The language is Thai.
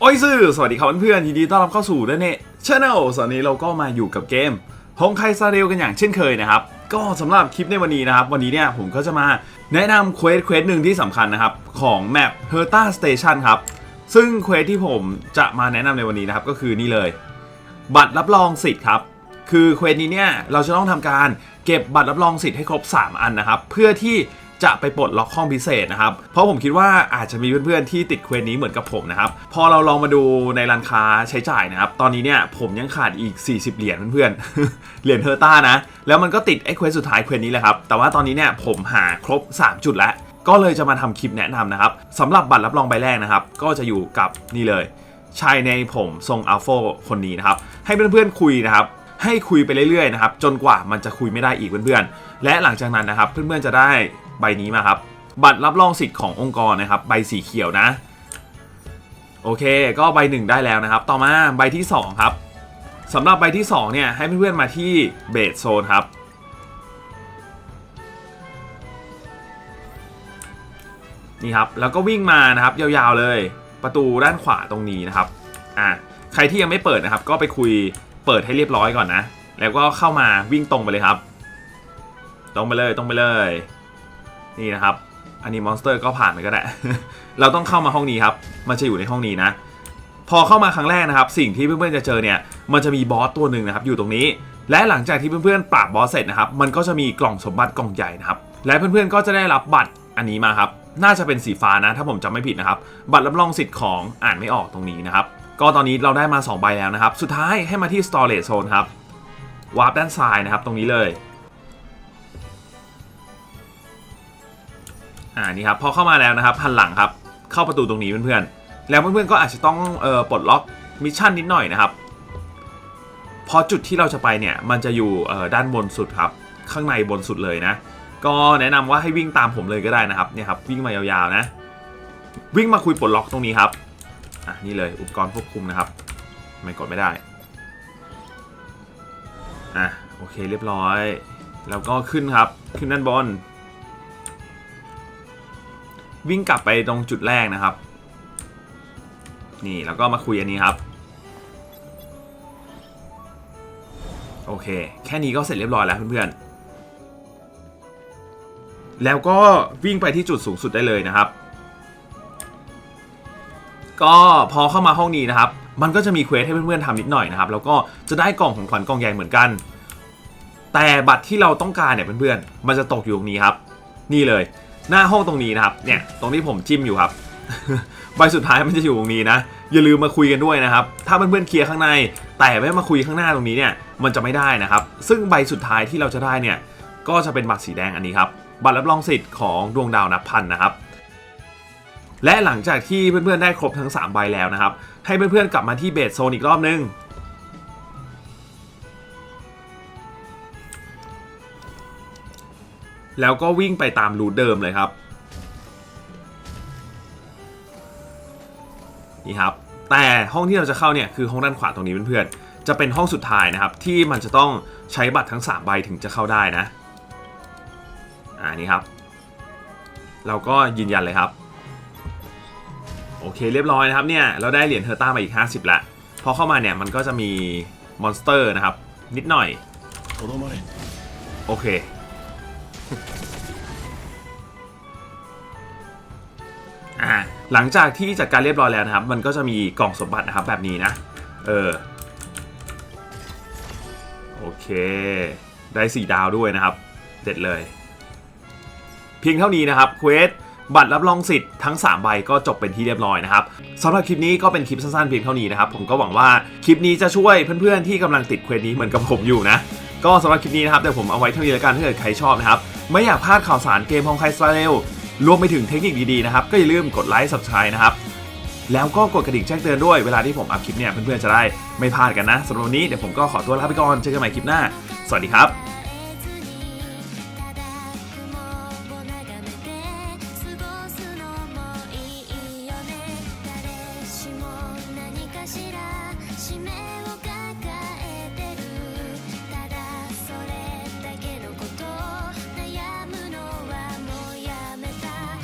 โอ้ยซื่อสวัสดีครับเพื่อนๆยินดีต้อนรับเข้าสู่เดนเน่ชาแนลสวันนี้เราก็มาอยู่กับเกมฮงไคซาเรลกันอย่างเช่นเคยนะครับ ก็สำหรับคลิปในวันนี้นะครับ วันนี้เนี่ยผมก็จะมาแนะนำเควสเควสหนึ่งที่สำคัญนะครับ ของแมป h e r t a Station ครับ ซึ่งเควสที่ผมจะมาแนะนำในวันนี้นะครับ ก็คือนี่เลย บัตรรับรองสิทธิ์ครับ คือเควสนี้เนี่ยเราจะต้องทำการเก็บบัตรรับรองสิทธิ์ให้ครบ 3 อันนะครับ เพื่อที่ จะไปปลดล็อกห้องพิเศษนะครับ เพราะผมคิดว่าอาจจะมีเพื่อนๆที่ติดเควสนี้เหมือนกับผมนะครับ พอเราลองมาดูในร้านค้าใช้จ่ายนะครับ ตอนนี้เนี่ยผมยังขาดอีก 40 เหรียญเพื่อนๆ เหรียญเทอร์ต้านะ แล้วมันก็ติดไอ้เควสสุดท้ายเควสนี้แหละครับ แต่ว่าตอนนี้เนี่ยผมหาครบ 3 จุดแล้ว ก็เลยจะมาทำคลิปแนะนำนะครับสำหรับบัตรรับรองใบแรกนะครับ ก็จะอยู่กับนี่เลย ชายในผมทรงอัลโฟคนนี้นะครับ ให้เพื่อนๆคุยนะครับให้คุยไปเรื่อยๆนะครับจนกว่ามันจะคุยไม่ได้อีกเพื่อนๆ และหลังจากนั้นนะครับเพื่อนๆจะได้ ใบนี้มาครับ บัตรรับรองสิทธิ์ขององค์กรนะครับ ใบสีเขียวนะ โอเค ก็ใบหนึ่งได้แล้วนะครับ ต่อมาใบที่สองครับสำหรับใบที่สองเนี่ยให้เพื่อนๆมาที่เบสโซนครับ นี่ครับ แล้วก็วิ่งมานะครับ ยาวๆเลย ประตูด้านขวาตรงนี้นะครับอ่าใครที่ยังไม่เปิดนะครับ ก็ไปคุยเปิดให้เรียบร้อยก่อนนะ แล้วก็เข้ามาวิ่งตรงไปเลยครับ ตรงไปเลยตรงไปเลย นี่นะครับ อันนี้มอนสเตอร์ก็ผ่านไปก็ได้ เราต้องเข้ามาห้องนี้ครับ มันจะอยู่ในห้องนี้นะ พอเข้ามาครั้งแรกนะครับ สิ่งที่เพื่อนๆจะเจอเนี่ย มันจะมีบอสตัวหนึ่งนะครับ อยู่ตรงนี้ และหลังจากที่เพื่อนๆปราบบอสเสร็จนะครับ มันก็จะมีกล่องสมบัติกล่องใหญ่นะครับ และเพื่อนๆก็จะได้รับบัตรอันนี้มาครับ น่าจะเป็นสีฟ้านะ ถ้าผมจำไม่ผิดนะครับ บัตรรับรองสิทธิ์ของอ่านไม่ออกตรงนี้นะครับ ก็ตอนนี้เราได้มา2ใบแล้วนะครับ สุดท้ายให้มาที่ storage zone ครับวาร์ปด้านซ้ายนะครับ ตรงนี้เลย อ่านี่ครับพอเข้ามาแล้วนะครับหันหลังครับเข้าประตูตรงนี้เพื่อนๆแล้วเพื่อนๆก็อาจจะต้องเอ่อปลดล็อกมิชชั่นนิดหน่อยนะครับพราะจุดที่เราจะไปเนี่ยมันจะอยู่เอ่อด้านบนสุดครับ ข้างในบนสุดเลยนะ ก็แนะนำว่าให้วิ่งตามผมเลยก็ได้นะครับเนี่ยครับวิ่งมายาวๆนะ วิ่งมาคุยปลดล็อกตรงนี้ครับอะนี่เลยอุปกรณ์ควบคุมนะครับ ไม่กดไม่ได้อะโอเคเรียบร้อย แล้วก็ขึ้นครับขึ้นด้านบน วิ่งกลับไปตรงจุดแรกนะครับ นี่แล้วก็มาคุยอันนี้ครับ โอเค แค่นี้ก็เสร็จเรียบร้อยแล้วเพื่อนๆ แล้วก็วิ่งไปที่จุดสูงสุดได้เลยนะครับ ก็พอเข้ามาห้องนี้นะครับ มันก็จะมีเควสให้เพื่อนๆทำนิดหน่อยนะครับ แล้วก็จะได้กล่องของขวัญกล่องใหญ่เหมือนกัน แต่บัตรที่เราต้องการเนี่ยเพื่อนๆ มันจะตกอยู่ตรงนี้ครับ นี่เลย หน้าห้องตรงนี้นะครับ เนี่ย ตรงที่ผมจิ้มอยู่ครับ ใบสุดท้ายมันจะอยู่ตรงนี้นะ อย่าลืมมาคุยกันด้วยนะครับ ถ้าเพื่อนๆเคลียร์ข้างใน แต่ไม่มาคุยข้างหน้าตรงนี้เนี่ย มันจะไม่ได้นะครับ ซึ่งใบสุดท้ายที่เราจะได้เนี่ย ก็จะเป็นบัตรสีแดงอันนี้ครับ บัตรรับรองสิทธิ์ของดวงดาวนับพันนะครับ และหลังจากที่เพื่อนๆได้ครบทั้ง 3 ใบแล้วนะครับ ให้เพื่อนๆกลับมาที่เบสโซนอีกรอบนึง แล้วก็วิ่งไปตามรูเดิมเลยครับ นี่ครับ แต่ห้องที่เราจะเข้าเนี่ยคือห้องด้านขวาตรงนี้เพื่อนๆ จะเป็นห้องสุดท้ายนะครับ ที่มันจะต้องใช้บัตรทั้ง 3 ใบถึงจะเข้าได้นะ อ่านี่ครับ เราก็ยืนยันเลยครับ โอเคเรียบร้อยนะครับเนี่ยเราได้เหรียญเฮอร์ต้ามาอีก 50ละพอเข้ามาเนี่ยมันก็จะมีมอนสเตอร์นะครับ นิดหน่อย โอเค อ่าหลังจากที่จัดการเรียบร้อยแล้วนะครับ มันก็จะมีกล่องสมบัตินะครับแบบนี้นะ เออ โอเค ได้สี่ดาวด้วยนะครับ เด็ดเลย เพียงเท่านี้นะครับเควสบัตรรับรองสิทธิ์ทั้ง 3 ใบก็จบเป็นที่เรียบร้อยนะครับสำหรับคลิปนี้ก็เป็นคลิปสั้นๆเพียงเท่านี้นะครับ ผมก็หวังว่าคลิปนี้จะช่วยเพื่อนๆที่กำลังติดเควสนี้เหมือนกับผมอยู่นะ ก็สำหรับคลิปนี้นะครับเดี๋ยวผมเอาไว้เท่านี้แล้วกันถ้าเกิดใครชอบนะครับ ไม่อยากพลาดข่าวสารเกมของไคสราเอลรวมไปถึงเทคนิคดีๆนะครับ ก็อย่าลืมกดไลค์สับสไคร b e นะครับ แล้วก็กดกระดิ่งแจ้งเตือนด้วยเวลาที่ผมอัพคลิปเนี่ย เพื่อนๆจะได้ไม่พลาดกันนะสำหรับวันนี้เดี๋ยวผมก็ขอตัวลาไปก่อน เจอกันใหม่คลิปหน้า สวัสดีครับ「使命を